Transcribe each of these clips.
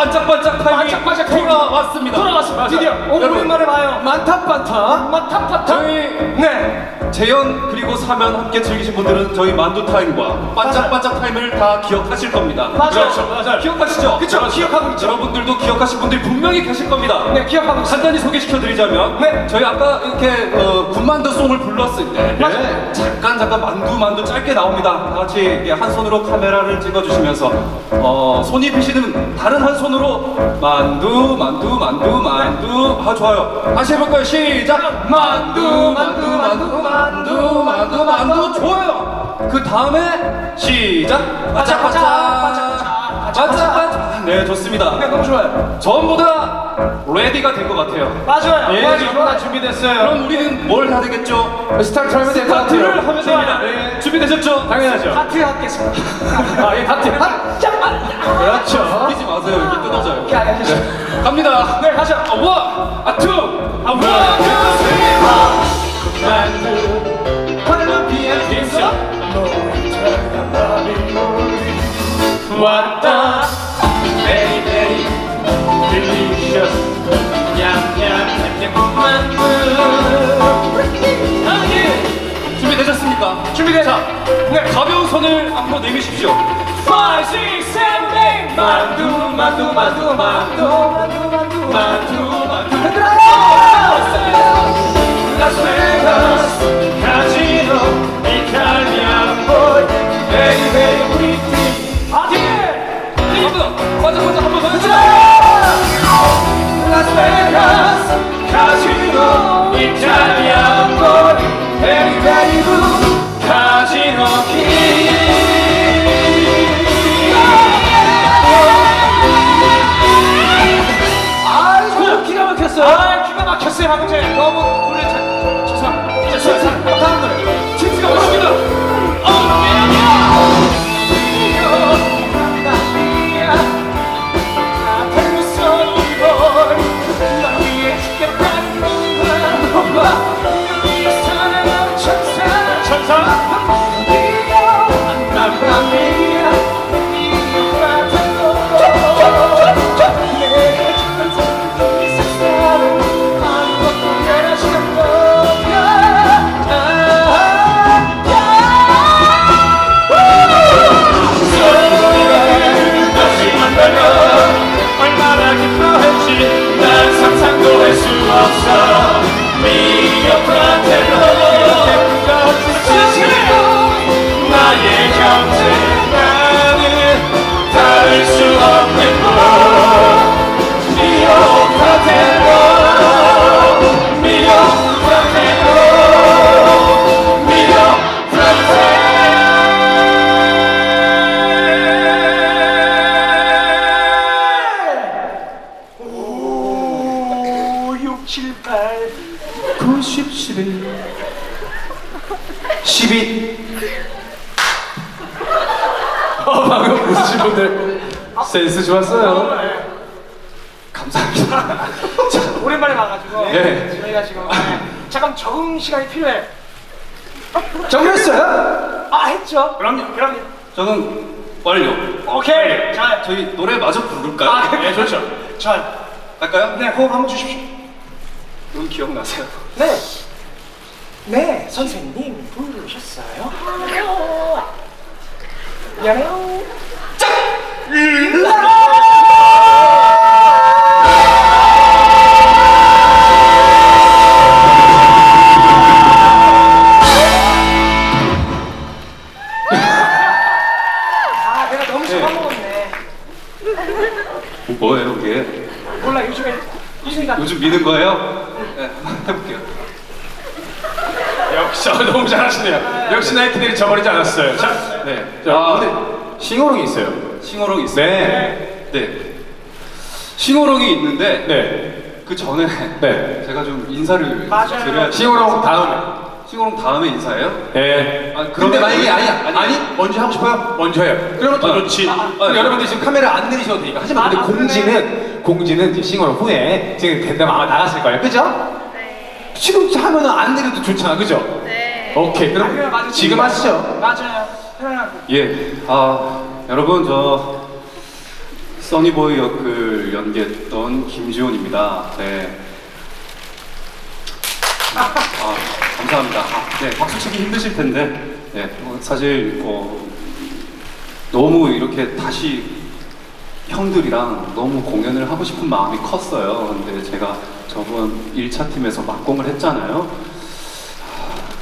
반짝반짝 타임이 반짝반짝. 돌아왔습니다 돌아갔습니다. 드디어 오, 여러분, 오랜만에 봐요. 만타반타. 만타반타. 저희 네. 재현 그리고 사면 함께 즐기신 분들은 저희 만두 타임과 반짝반짝 타임을 다 기억하실 겁니다. 맞아요. 그렇죠. 맞아요. 기억하시죠? 그쵸, 기억하고 있죠. 여러분들도 기억하신 분들이 분명히 계실 겁니다. 네, 기억하고 있습니다. 간단히 소개시켜드리자면 네. 저희 아까 이렇게 어, 군만두 송을 불렀을 때 맞아요. 잠깐 잠깐 만두 만두 짧게 나옵니다. 다 같이 이렇게 한 손으로 카메라를 찍어주시면서 어, 손이 피시는 다른 한 손으로 만두 만두 만두 만두 아 좋아요. 다시 해볼까요? 시작 만두 만두 만두 만두 만두 만두 좋아요. 그 다음에 시작 바짝바짝 바짝 바짝, 바짝 바짝 네 좋습니다. 네, 너무 좋아요. 전부 다 레디가 된 것 같아요. 맞아요. 예. 좋아요. 다 준비됐어요. 그럼 우리는 뭘 해야 되겠죠? 스타트 하면 될것 스타트를 같아요. 하면 됩니다. 네. 준비되셨죠? 당연하죠. 하트 하겠습니다. 아, 예, 하트. 그렇죠. 뛰지 마세요. 여기 뜯어져요. 오케이, 알겠습니다. 네. 갑니다. 네, 가자. 아, 원, 아, 투, 왔다. Very, very delicious. 냠냠, 냠냠, 만두. 아, 예. 준비되셨습니까? 준비됐- 자, 네. 가벼운 손을 앞으로 내미십시오. 5, 6, 7, 8. 만두, 만두, 만두, 만두, 만두, 만두. 라스베가스, 카지 기가 나의 형제 나는 다를 수 6, 7, 8, 90, 11, 12 어, 방금 웃으신 분들 센스 좋았어요. 감사합니다 오랜만에 와가지고 네. 저희가 지금 잠깐 적응 시간이 필요해. 적응했어요? 아 했죠. 그럼요, 그럼요. 저는 완료 오케이. 자, 저희 노래 마저 부를까요? 아, 네, 좋죠. 자, 할까요? 네 호흡 한번 주십시오. 여러분 기억나세요? 네. 네, 선생님 부르셨어요? 미안해요. 아, 내가 너무 잡아먹었네. 뭐예요 그게? 몰라, 요즘에 요즘 미는 거예요? 네, 한번 해볼게요 역시 어, 너무 잘하시네요. 역시 나이트들이 저버리지 않았어요. 자, 네. 자, 아, 근데 싱어롱이 있어요. 싱어롱이 있어요? 네. 네. 싱어롱이 있는데 네. 그 전에 네. 제가 좀 인사를 맞아요. 드려야 싱어롱 다음에. 싱어롱 다음에 인사예요? 예. 아, 근데 그러면- 만약에 아니야. 아니, 아니, 먼저 하고 싶어요? 먼저 해요. 그러면 더 아, 좋지. 아, 아, 아, 여러분들 지금 카메라 안 내리셔도 되니까. 하지만 근데 아, 공지는 공지는 이제 싱어롱 후에 지금 된다면 아마 나갔을 거예요. 그죠? 네. 지금 하면은 안 내려도 좋잖아. 그죠? 네. 오케이. 그럼 맞으시죠? 지금 하시죠. 맞아요. 편안하게. 예. 아 여러분 저 써니보이 역을 연기했던 김지훈입니다. 네. 아 감사합니다. 아, 네 박수 치기 힘드실 텐데 네 어, 사실 어, 너무 이렇게 다시 형들이랑 너무 공연을 하고 싶은 마음이 컸어요. 근데 제가 저번 1차 팀에서 막공을 했잖아요.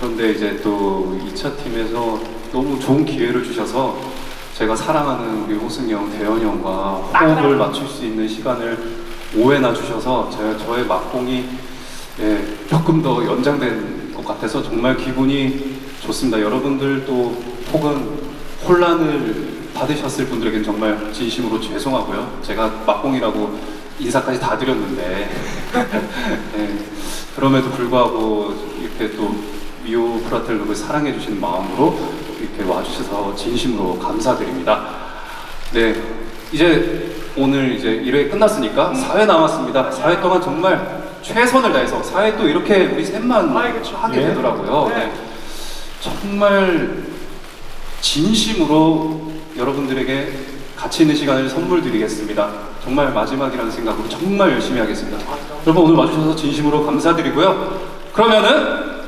그런데 이제 또 2차 팀에서 너무 좋은 기회를 주셔서 제가 사랑하는 우리 호승이 형, 대현이 형과 호흡을 맞출 수 있는 시간을 5회나 주셔서 제가 저의 막공이 예, 조금 더 연장된 것 같아서 정말 기분이 좋습니다. 여러분들도 혹은 혼란을 받으셨을 분들에겐 정말 진심으로 죄송하고요. 제가 막공이라고 인사까지 다 드렸는데 예, 그럼에도 불구하고 이렇게 또 미오 프라텔룩을 사랑해 주시는 마음으로 이렇게 와주셔서 진심으로 감사드립니다. 네, 이제 오늘 이제 1회 끝났으니까 4회 남았습니다. 4회 동안 정말 최선을 다해서 4회 또 이렇게 우리 셋만 그쵸. 하게 예. 되더라고요. 네. 네. 정말 진심으로 여러분들에게 가치 있는 시간을 선물 드리겠습니다. 정말 마지막이라는 생각으로 정말 열심히 하겠습니다. 여러분 오늘 와주셔서 진심으로 감사드리고요. 그러면은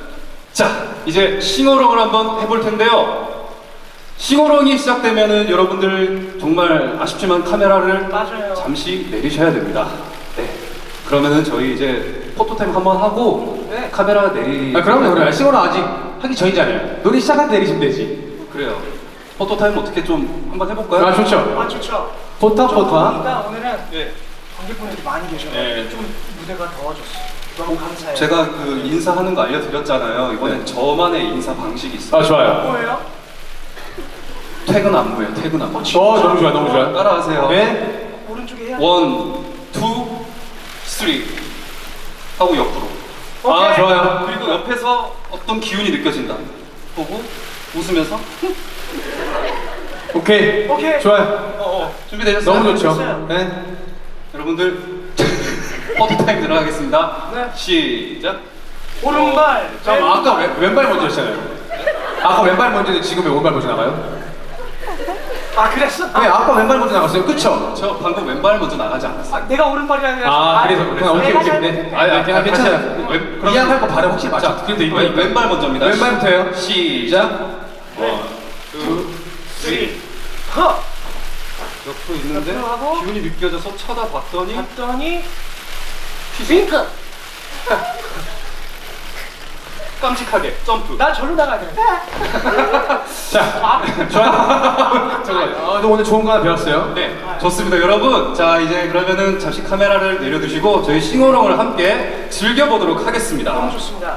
자 이제 싱어롱을 한번 해볼 텐데요. 싱어롱이 시작되면은 여러분들 정말 아쉽지만 카메라를 맞아요. 잠시 내리셔야 됩니다. 네. 그러면은 저희 이제 포토타임 한번 하고 네. 카메라 내리. 아, 그럼요. 그래요. 싱어롱 아직 하기 전이잖아요. 노래 시작할 때 내리시면 되지. 그래요. 포토 타임 어떻게 좀 한번 해볼까요? 아, 좋죠. 아 좋죠. 포타 포타. 그러니까 오늘은 예. 관객분들이 많이 계셔서 네. 좀 무대가 더워졌어. 너무 감사해요. 제가 그 인사하는 거 알려드렸잖아요. 이번엔 네. 저만의 인사 방식이 있어요. 아, 좋아요. 뭐예요? 퇴근 안무예요. 퇴근 안무. 어, 너무 좋아, 너무 좋아. 따라하세요. 네. 오른쪽에 해야 원, 투, 쓰리 하고 옆으로. 아, 오케이. 좋아요. 그리고 옆에서 어떤 기운이 느껴진다. 보고 웃으면서 오케이. 오케이. 좋아요. 어, 어. 준비되셨어요? 너무 좋죠. 네. 여러분들 포토타임 들어가겠습니다. 네. 시작. 오른발. 잠깐만, 아까 왼, 왼발 먼저 했잖아요. 아까 왼발 먼저인데 지금 왜 오른발 먼저 나가요? 아 그랬어? 네, 아까 왼발 먼저 나갔어요. 그쵸? 저 방금 왼발 먼저 나가지 않았어요. 아, 내가 오른발이라 그래서. 아, 그래서 그냥 오케이, 오케이. 잘- 네. 아니, 아, 그냥 아니, 괜찮아요. 다시 왼- 그럼- 이양할 거 발음 확실히. 자, 근데 왼, 왼발 먼저입니다. 왼발부터 해요. 시작. 허. 옆으로 있는데 옆으로 하고. 기운이 느껴져서 쳐다봤더니 봤더니 윙크. 깜찍하게 점프. 나 절로 나가야 돼. 자, 좋아요. 잠깐만. 아, 너 오늘 좋은 거 하나 배웠어요. 네, 좋습니다, 여러분. 자, 이제 그러면은 잠시 카메라를 내려두시고 저희 싱어롱을 함께 즐겨보도록 하겠습니다. 너무 좋습니다.